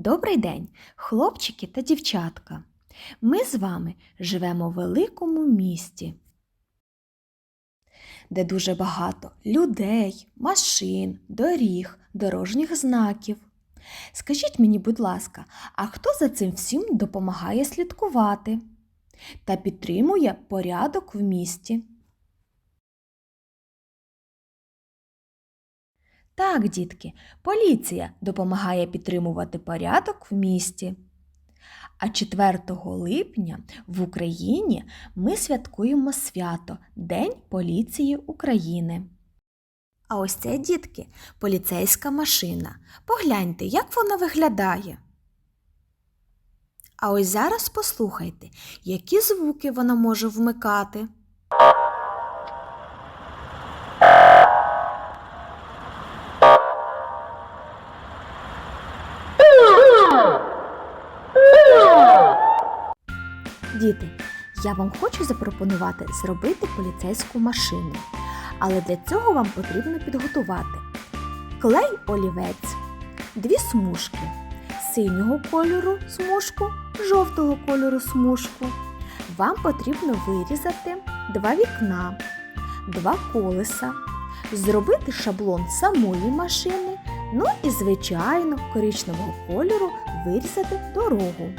Добрий день, хлопчики та дівчатка. Ми з вами живемо в великому місті, де дуже багато людей, машин, доріг, дорожніх знаків. Скажіть мені, будь ласка, а хто за цим всім допомагає слідкувати та підтримує порядок в місті? Так, дітки, поліція допомагає підтримувати порядок в місті. А 4 липня в Україні ми святкуємо свято День поліції України. А ось це, дітки, поліцейська машина. Погляньте, як вона виглядає. А ось зараз послухайте, які звуки вона може вмикати. Діти, я вам хочу запропонувати зробити поліцейську машину. Але для цього вам потрібно підготувати клей олівець, дві смужки, синього кольору смужку, жовтого кольору смужку. Вам потрібно вирізати два вікна, два колеса, зробити шаблон самої машини, ну і, звичайно, коричневого кольору вирізати дорогу.